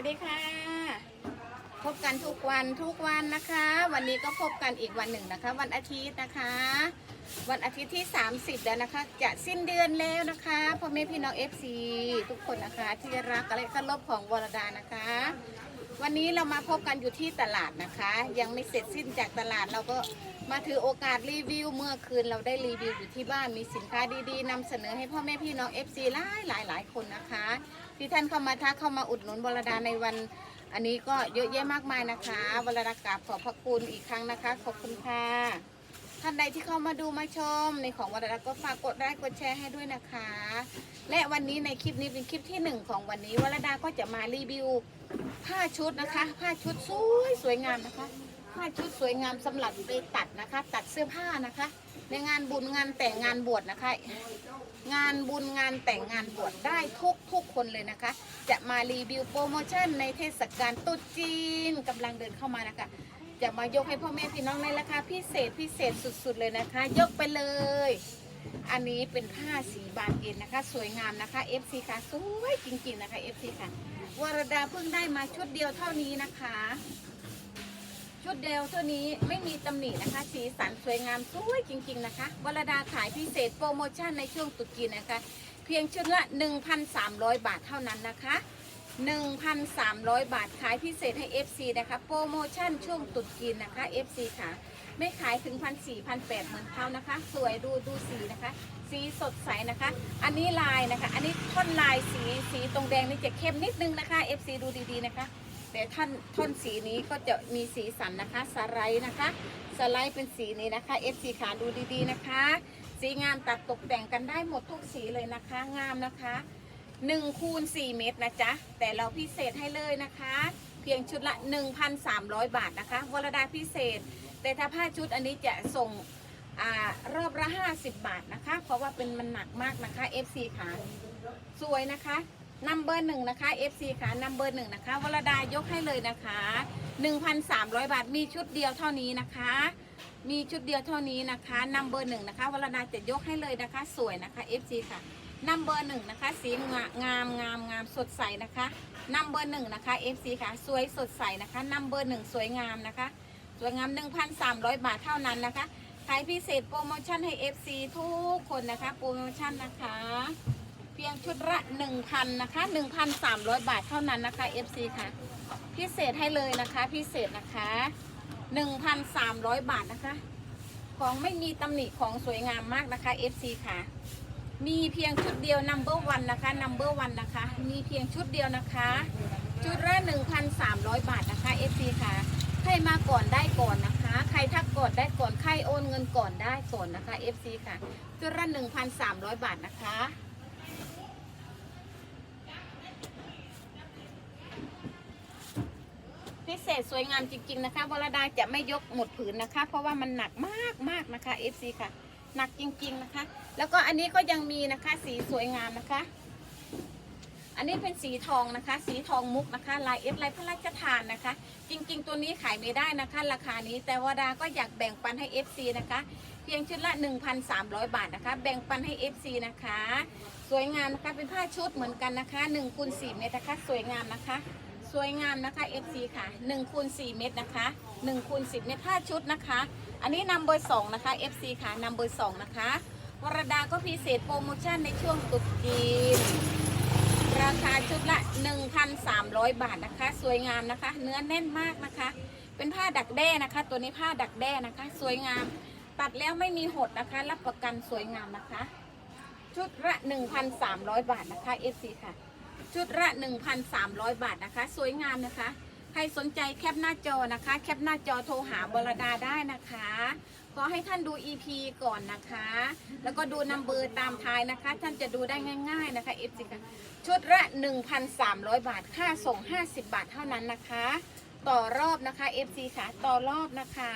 วัสดีค่ะ พบกันทุกวันทุกวันนะคะ วันนี้ก็พบกันอีกวันหนึ่งนะคะ วันอาทิตย์นะคะ วันอาทิตย์ที่ 30 แล้วนะคะ จะสิ้นเดือนแล้วนะคะพ่อแม่พี่น้อง FC ทุกคนนะคะ ที่รักและเคารพของวรดานะคะ วันนี้เรามาพบกันอยู่ที่ตลาดนะคะ ยังไม่เสร็จสิ้นจากตลาดเราก็มาถือโอกาสรีวิว เมื่อคืนเราได้รีวิวอยู่ที่บ้านมีสินค้าดีๆนำเสนอให้พ่อแม่พี่น้อง FC หลายหลายหลายคนนะคะ ที่ท่านเข้ามาทักเข้ามาอุดหนุนบรดาในวัน อันนี้ก็เยอะแยะมากมายนะคะบรดากราบขอบพระคุณอีกครั้งนะคะ ขอบคุณค่ะ ท่านใดที่เข้ามาดูมาชม ในของวรดาก็ฝากกดไลค์กดแชร์ให้ด้วยนะคะ และวันนี้ในคลิปนี้เป็นคลิปที่หนึ่งของวันนี้วรดาก็จะมารีวิวผ้าชุดนะคะ ผ้าชุดสวยสวยงามนะคะ ผ้าชุดสวยงามสำหรับไปตัดนะคะ ตัดเสื้อผ้านะคะ ในงานบุญงานแต่งงานบวชนะคะ งานบุญงานแต่งงานบวชได้ทุกทุกคนเลยนะคะ จะมารีวิวโปรโมชั่นในเทศกาลตรุษจีนกำลังเดินเข้ามานะคะ จะมายกให้พ่อแม่พี่น้องในราคาพิเศษพิเศษสุดๆเลยนะคะ ยกไปเลย อันนี้เป็นผ้าสีบานเย็นนะคะ สวยงามนะคะ FC ค่ะสวยจริงๆนะคะ FC ค่ะวรดาเพิ่งได้มาชุดเดียวเท่านี้นะคะ ชุดเดียวเท่านี้ไม่มีตำหนินะคะ สีสันสวยงามสวยจริง ๆนะคะวรดาขายพิเศษโปรโมชั่นในช่วงตรุษจีนนะคะ เพียงชุดละ 1,300 บาทเท่านั้นนะคะ 1,300 บาทขายพิเศษให้ FC นะคะ โปรโมชั่นช่วงตรุษจีนนะคะ FC ค่ะ ไม่ขายถึงพันสี่พันแปดเหมือนเขานะคะ สวยดูดูสีนะคะ สีสดใสนะคะ อันนี้ลายนะคะ อันนี้ท่อนลายสีสีตรงแดงนี่จะเข้มนิดนึงนะคะ FC ดูดีๆนะคะ แต่ท่อนท่อนสีนี้ก็จะมีสีสันนะคะสไลด์นะคะ สไลด์เป็นสีนี้นะคะ FC ขาดูดีๆนะคะ สีงามตัดตกแต่งกันได้หมดทุกสีเลยนะคะ งามนะคะ 1คูณ4เมตรนะจ๊ะ แต่เราพิเศษให้เลยนะคะ เพียงชุดละ 1,300 บาทนะคะวรดาพิเศษ แต่ถ้าผ้าชุดอันนี้จะส่งอรอบละ 50 บาทนะคะ เพราะว่าเป็นมันหนักมากนะคะ FC ค่ะสวยนะคะนัมเบอร์หนึ่งนะคะ FC ค่ะนัมเบอร์หนึ่งนะคะวรดายกให้เลยนะคะ 1,300 บาทมีชุดเดียวเท่านี้นะคะ มีชุดเดียวเท่านี้นะคะนัมเบอร์หนึ่งนะคะวรดาจะยกให้เลยนะคะ สวยนะคะ FC ค่ะ นัมเบอร์หนึ่งนะคะ สีงางามงามงามสดใสนะคะนัมเบอร์หนึ่งนะคะ FC ค่ะ สวยสดใสนะคะนัมเบอร์หนึ่งสวยงามนะคะ สวยงาม 1,300 บาทเท่านั้นนะคะขายพิเศษโปรโมชั่นให้ FC ทุกคนนะคะ โปรโมชั่นนะคะ เพียงชุดละ1,000นะคะ1,300 บาทเท่านั้นนะคะ FC ค่ะ พิเศษให้เลยนะคะ พิเศษนะคะ 1,300 บาทนะคะ ของไม่มีตำหนิของสวยงามมากนะคะ FC ค่ะ มีเพียงชุดเดียว number one นะคะ number one นะคะ มีเพียงชุดเดียวนะคะ ชุดละ1,300 บาทนะคะ FC ค่ะ ใครมาก่อนได้ก่อนนะคะ ใครทักก่อนได้ก่อน ใครโอนเงินก่อนได้ก่อนนะคะ FC ค่ะ ชุดละ1,300 บาทนะคะพิเศษสวยงามจริง ๆ นะคะวรดาจะไม่ยกหมดผืนนะคะ เพราะว่ามันหนักมากมากๆนะคะ FC ค่ะ หนักจริง ๆ นะคะ แล้วก็อันนี้ก็ยังมีนะคะสีสวยงามนะคะ อันนี้เป็นสีทองนะคะ สีทองมุกนะคะ ลายเอฟลายพระราชทานนะคะ จริง ๆ ตัวนี้ขายไม่ได้นะคะ ราคานี้ แต่วดาก็อยากแบ่งปันให้ FC นะคะ เพียงชุดละ 1,300 บาทนะคะ แบ่งปันให้ FC นะคะ สวยงามนะคะ เป็นผ้าชุดเหมือนกันนะคะ1คูณ4เมตรนะคะ สวยงามนะคะสวยงามนะคะ FC ค่ะ1คูณ4เมตรนะคะ1คูณ10เมตรผ้าชุดนะคะ อันนี้นำเบอร์2นะคะ FC ค่ะนำเบอร์2นะคะ วรดาก็พิเศษโปรโมชั่นในช่วงตรุษจีน ราคาชุดละ 1,300 บาทนะคะ สวยงามนะคะ เนื้อแน่นมากนะคะ เป็นผ้าดักแด้นะคะ ตัวนี้ผ้าดักแด้นะคะ สวยงาม ตัดแล้วไม่มีหดนะคะ รับประกันสวยงามนะคะ ชุดละ 1,300 บาทนะคะ FC ค่ะ ชุดละ 1,300 บาทนะคะ สวยงามนะคะใครสนใจแคปหน้าจอนะคะ แคปหน้าจอโทรหาบรดาได้นะคะ ขอให้ท่านดู EP ก่อนนะคะ แล้วก็ดูนัมเบอร์ตามท้ายนะคะ ท่านจะดูได้ง่าย ๆนะคะ FC ค่ะชุดละ 1,300 บาท ค่าส่ง 50 บาทเท่านั้นนะคะ ต่อรอบนะคะ FC ค่ะ ต่อรอบนะคะ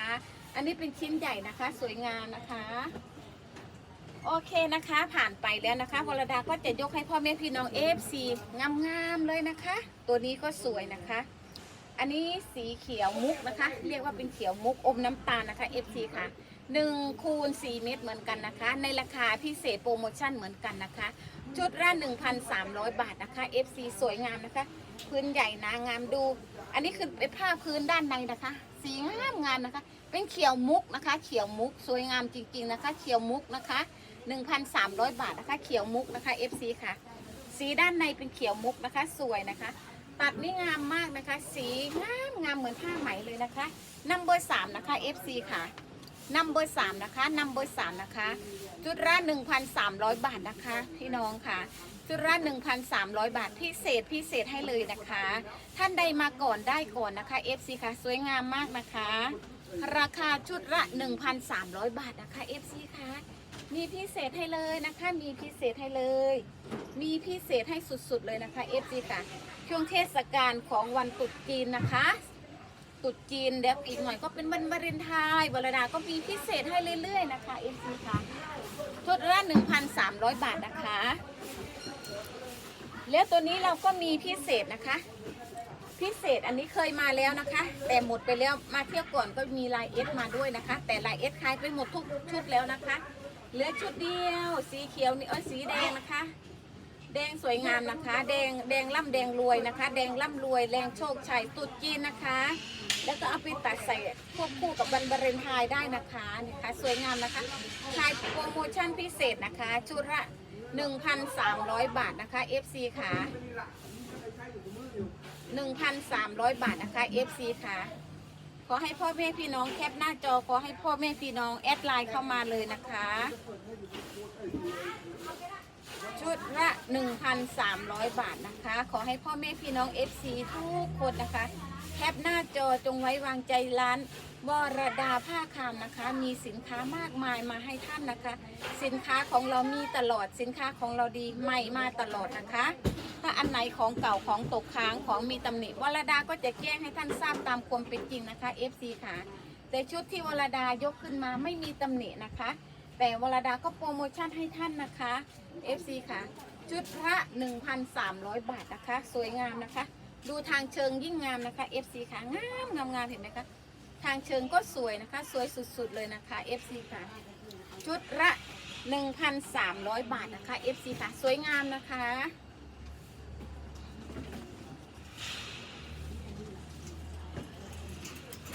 อันนี้เป็นชิ้นใหญ่นะคะ สวยงามนะคะ โอเคนะคะ ผ่านไปแล้วนะคะวรดาก็จะยกให้พ่อแม่พี่น้อง FC งามๆเลยนะคะ ตัวนี้ก็สวยนะคะอันนี้สีเขียวมุกนะคะ เรียกว่าเป็นเขียวมุกอมน้ำตาลนะคะ FC ค่ะ 1คูณ4เม็ดเหมือนกันนะคะ ในราคาพิเศษโปรโมชั่นเหมือนกันนะคะ ชุดละ1,300 บาทนะคะ FC สวยงามนะคะ พื้นใหญ่นางามดู อันนี้คือเป็นผ้าพื้นด้านในนะคะ สีงามงามนะคะ เป็นเขียวมุกนะคะ เขียวมุกสวยงามจริง ๆนะคะ เขียวมุกนะคะ 1,300 บาทนะคะ เขียวมุกนะคะ FC ค่ะ สีด้านในเป็นเขียวมุกนะคะ สวยนะคะตัดนี่งามมากนะคะ สีงามงามเหมือนผ้าไหมเลยนะคะนัมเบอร์สามนะคะ FC ค่ะ นัมเบอร์สามนะคะนัมเบอร์สามนะคะจุดละ1,300บาทนะคะ พี่น้องค่ะจุดละ1,300บาทพิเศษพิเศษให้เลยนะคะ ท่านใดมาก่อนได้ก่อนนะคะ FC ค่ะสวยงามมากนะคะ ราคาชุดละ1,300บาทนะคะ FC ค่ะมีพิเศษให้เลยนะคะ มีพิเศษให้เลย มีพิเศษให้สุดๆเลยนะคะ FC ค่ะ ช่วงเทศกาลของวันตรุษจีนนะคะ ตรุษจีนเดี๋ยวอีกหน่อยก็เป็นวันวาเลนไทน์วรดาก็มีพิเศษให้เรื่อยๆนะคะ FC ค่ะชุดละ1,300บาทนะคะ แล้วตัวนี้เราก็มีพิเศษนะคะ พิเศษอันนี้เคยมาแล้วนะคะ แต่หมดไปแล้วมาเที่ยวก่อนก็มีลายเอสมาด้วยนะคะ แต่ลายเอสขายไปหมดทุกชุดแล้วนะคะ เหลือชุดเดียวสีเขียวนี่เอ้ยสีแดงนะคะแดงสวยงามนะคะ แดงแดงล่ำแดงรวยนะคะ แดงล่ำรวยแรงโชคชัยตุดจีนนะคะ แล้วก็เอาไปตัดใส่ควบคู่กับวันบรนไทน์ได้นะคะนี่ค่ะสวยงามนะคะขายโปรโมชั่นพิเศษนะคะ ชุดละ1,300 บาทนะคะ FC ค่ะ1,300 บาทนะคะ FC ค่ะ ขอให้พ่อแม่พี่น้องแคปหน้าจอ ขอให้พ่อแม่พี่น้องแอดไลน์เข้ามาเลยนะคะ ชุดละ 1,300 บาทนะคะ ขอให้พ่อแม่พี่น้อง FC ทุกคนนะคะ แคปหน้าจอจงไว้วางใจร้านวรดาผ้าคามนะคะ มีสินค้ามากมายมาให้ท่านนะคะ สินค้าของเรามีตลอดสินค้าของเราดีใหม่มาตลอดนะคะ ถ้าอันไหนของเก่าของตกค้างของมีตำหนิวรดาก็จะแจ้งให้ท่านทราบตามความเป็นจริงนะคะ FC ค่ะ แต่ชุดที่วรดายกขึ้นมาไม่มีตำหนินะคะ แต่วรดาก็โปรโมชั่นให้ท่านนะคะ FC ค่ะ ชุดละ1,300 บาทนะคะ สวยงามนะคะ ดูทางเชิงยิ่งงามนะคะ FC ค่ะงามงามงามเห็นไหมคะทางเชิงก็สวยนะคะ สวยสุดๆเลยนะคะ FC ค่ะ ชุดละ 1,300 บาทนะคะ FC ค่ะ สวยงามนะคะ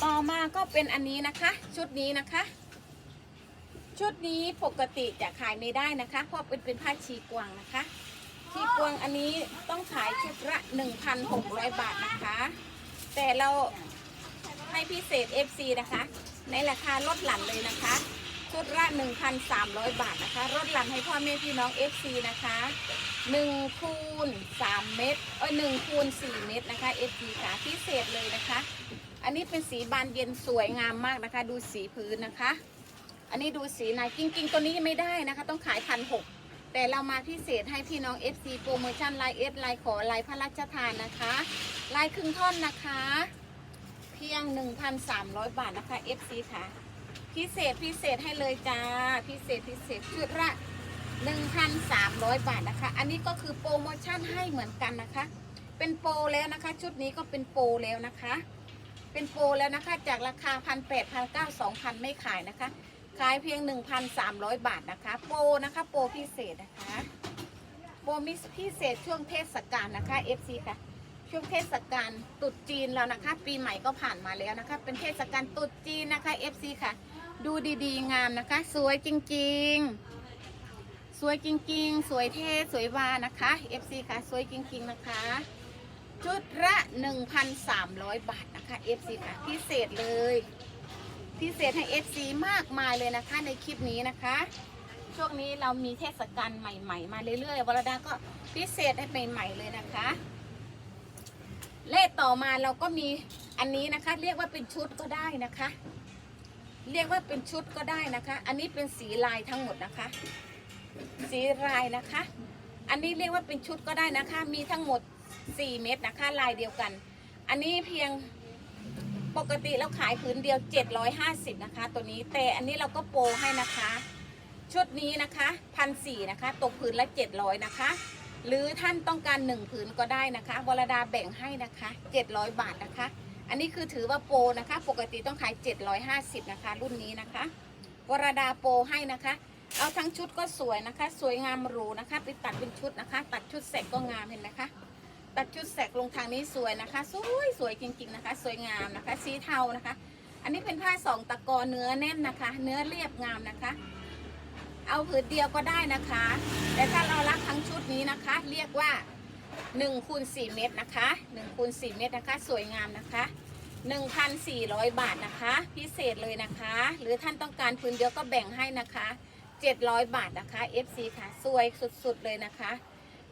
ต่อมาก็เป็นอันนี้นะคะ ชุดนี้นะคะ ชุดนี้ปกติจะขายไม่ได้นะคะ เพราะเป็นเป็นผ้าชีกวางนะคะ ชีกวงอันนี้ต้องขายชุดละ 1,600 บาทนะคะ แต่เราให้พิเศษ FC นะคะ ในราคาลดหลั่นเลยนะคะ ชุดละ 1,300 บาทนะคะลดหลั่นให้พ่อแม่พี่น้อง FC นะคะ1คูณ3เม็ดเอ้ย1คูณ4เม็ดนะคะ FC ค่ะพิเศษเลยนะคะ อันนี้เป็นสีบานเย็นสวยงามมากนะคะ ดูสีพื้นนะคะ อันนี้ดูสีในจริงๆตัวนี้ไม่ได้นะคะ ต้องขายพันหก แต่เรามาพิเศษให้พี่น้อง FC โปรโมชั่นไลน์เอสไลน์ขอไลน์พระราชทานนะคะไลน์ครึ่งท่อนนะคะ เพียง 1,300 บาทนะคะ FC ค่ะ พิเศษพิเศษให้เลยจ้า พิเศษพิเศษชุดละ1,300 บาทนะคะ อันนี้ก็คือโปรโมชั่นให้เหมือนกันนะคะ เป็นโปรแล้วนะคะ ชุดนี้ก็เป็นโปรแล้วนะคะ เป็นโปรแล้วนะคะ จากราคา 1 8 0 0 9 2,000 ไม่ขายนะคะ ขายเพียง 1,300 บาทนะคะ โปรนะคะ โปรพิเศษนะคะ โปรมิสพิเศษช่วงเทศกาลนะคะ FC ค่ะ ช่วงเทศกาลตรุษจีนแล้วนะคะ ปีใหม่ก็ผ่านมาแล้วนะคะ เป็นเทศกาลตรุษจีนนะคะ FC ค่ะ ดูดีๆ งามนะคะ สวยจริงๆ สวยจริงๆ สวยเท่สวยวานะคะ FC ค่ะ สวยจริงๆนะคะ ชุดละ 1,300 บาทนะคะ FC ค่ะ พิเศษเลย พิเศษให้ FC มากมายเลยนะคะในคลิปนี้นะคะ ช่วงนี้เรามีเทศกาลใหม่ ๆ มาเรื่อยๆวรดาก็พิเศษให้ใหม่ ๆเลยนะคะ เลขต่อมาเราก็มีอันนี้นะคะ เรียกว่าเป็นชุดก็ได้นะคะ เรียกว่าเป็นชุดก็ได้นะคะ อันนี้เป็นสีลายทั้งหมดนะคะ สีลายนะคะ อันนี้เรียกว่าเป็นชุดก็ได้นะคะ มีทั้งหมด 4 เม็ดนะคะ ลายเดียวกัน อันนี้เพียง ปกติเราขายผืนเดียว 750 นะคะ ตัวนี้แต่อันนี้เราก็โปรให้นะคะ ชุดนี้นะคะพันสนะคะ ตกผืนละ 700 นะคะ หรือท่านต้องการ 1 ผืนก็ได้นะคะวรดาแบ่งให้นะคะ 700 บาทนะคะ อันนี้คือถือว่าโปรนะคะ ปกติต้องขาย 750 นะคะ รุ่นนี้นะคะวรดาโปรให้นะคะ เอาทั้งชุดก็สวยนะคะ สวยงามหรูนะคะไปตัดเป็นชุดนะคะ ตัดชุดเสร็จก็งามเห็นไหมคะ ตัดชุดแสกลงทางนี้สวยนะคะ สวยสวยจริง ๆนะคะ สวยงามนะคะ สีเทานะคะ อันนี้เป็นผ้าสองตะกอเนื้อแน่นนะคะ เนื้อเรียบงามนะคะ เอาผืนเดียวก็ได้นะคะ แต่ถ้าเรารักทั้งชุดนี้นะคะ เรียกว่า1คูณ4เมตรนะคะ1คูณ4เมตรนะคะ สวยงามนะคะ1,400 บาทนะคะ พิเศษเลยนะคะ หรือท่านต้องการพื้นเดียวก็แบ่งให้นะคะ 700 บาทนะคะ FC ค่ะ สวยสุดๆเลยนะคะ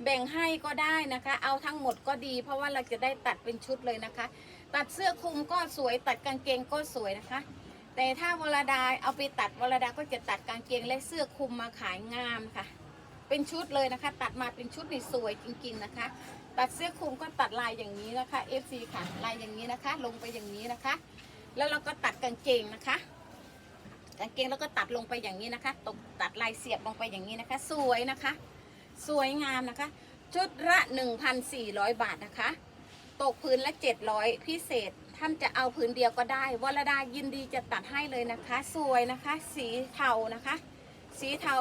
แบ่งให้ก็ได้นะคะ เอาทั้งหมดก็ดี เพราะว่าเราจะได้ตัดเป็นชุดเลยนะคะ ตัดเสื้อคลุมก็สวย ตัดกางเกงก็สวยนะคะ แต่ถ้าวรดาเอาไปตัดวรดาก็จะตัดกางเกงและเสื้อคลุมมาขายงามค่ะ เป็นชุดเลยนะคะ ตัดมาเป็นชุดนี่สวยจริง ๆนะคะ ตัดเสื้อคลุมก็ตัดลายอย่างนี้นะคะ FC ค่ะ ลายอย่างนี้นะคะ ลงไปอย่างนี้นะคะ แล้วเราก็ตัดกางเกงนะคะกางเกงแล้วก็ตัดลงไปอย่างนี้นะคะตกตัดลายเสียบลงไปอย่างนี้นะคะ สวยนะคะ สวยงามนะคะ ชุดละ 1,400 บาทนะคะ ตกพื้นละ 700 พิเศษ ท่านจะเอาพื้นเดียวก็ได้วรดายินดีจะตัดให้เลยนะคะ สวยนะคะ สีเทานะคะ สีเทา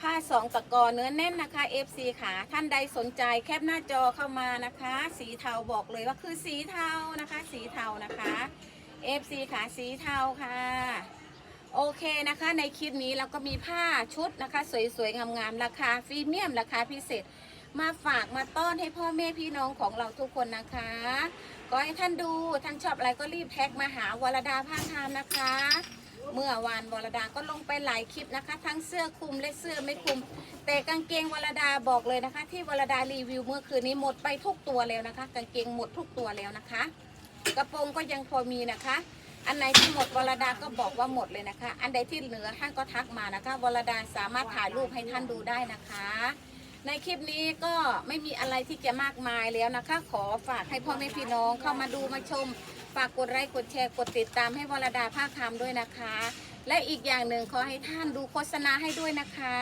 ผ้าสองตะกอเนื้อแน่นนะคะ FC ค่ะท่านใดสนใจแคปหน้าจอเข้ามานะคะ สีเทาบอกเลยว่าคือสีเทานะคะ สีเทานะคะ FC ค่ะสีเทาค่ะ โอเคนะคะ ในคลิปนี้เราก็มีผ้าชุดนะคะ สวยๆงามๆราคาพรีเมียมราคาพิเศษ มาฝากมาต้อนให้พ่อแม่พี่น้องของเราทุกคนนะคะก็ให้ท่านดูท่านชอบอะไรก็รีบแท็กมาหาวรดาผ้าคามนะคะ เมื่อวานวรดาก็ลงไปหลายคลิปนะคะ ทั้งเสื้อคลุมและเสื้อไม่คลุม แต่กางเกงวรดาบอกเลยนะคะ ที่วรดารีวิวเมื่อคืนนี้หมดไปทุกตัวแล้วนะคะ กางเกงหมดทุกตัวแล้วนะคะ กระโปรงก็ยังพอมีนะคะ อันไหนที่หมดวรดาก็บอกว่าหมดเลยนะคะ อันใดที่เหลือท่านก็ทักมานะคะวรดาสามารถถ่ายรูปให้ท่านดูได้นะคะ ในคลิปนี้ก็ไม่มีอะไรที่จะมากมายแล้วนะคะ ขอฝากให้พ่อแม่พี่น้องเข้ามาดูมาชม ฝากกดไลค์กดแชร์กดติดตามให้วรดาภาคคำด้วยนะคะ และอีกอย่างหนึ่งขอให้ท่านดูโฆษณาให้ด้วยนะคะ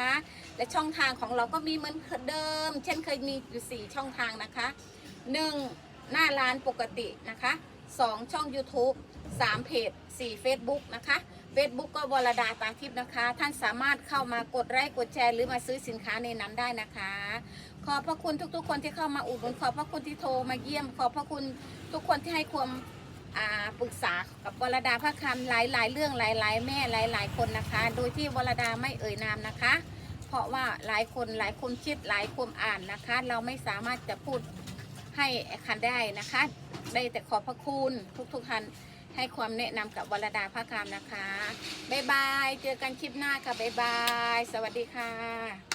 และช่องทางของเราก็มีเหมือนเดิม เช่นเคยมีอยู่ 4 ช่องทางนะคะ 1. หน้าร้านปกตินะคะ 2. ช่อง YouTube 3เพจ4 Facebook นะคะ Facebook ก็วรดาตาทิพย์นะคะ ท่านสามารถเข้ามากดไลค์กดแชร์ หรือมาซื้อสินค้าในนั้นได้นะคะ ขอบพระคุณทุกๆ คนที่เข้ามาอุดหนุนขอบพระคุณที่โทรมาเยี่ยม ขอบพระคุณทุกคนที่ให้ความปรึกษากับวรดาพระคำหลายๆ เรื่องหลาย ๆ แม่หลาย ๆ คนนะคะ โดยที่วรดาไม่เอ่ยนามนะคะ เพราะว่าหลายคนหลายคนคิดหลายคนอ่านนะคะ เราไม่สามารถจะพูดให้คันได้นะคะ ได้แต่ขอบพระคุณทุกๆท่าน ให้ความแนะนำกับวรดาพระคำนะคะ บ๊ายบาย เจอกันคลิปหน้าค่ะ บ๊ายบาย สวัสดีค่ะ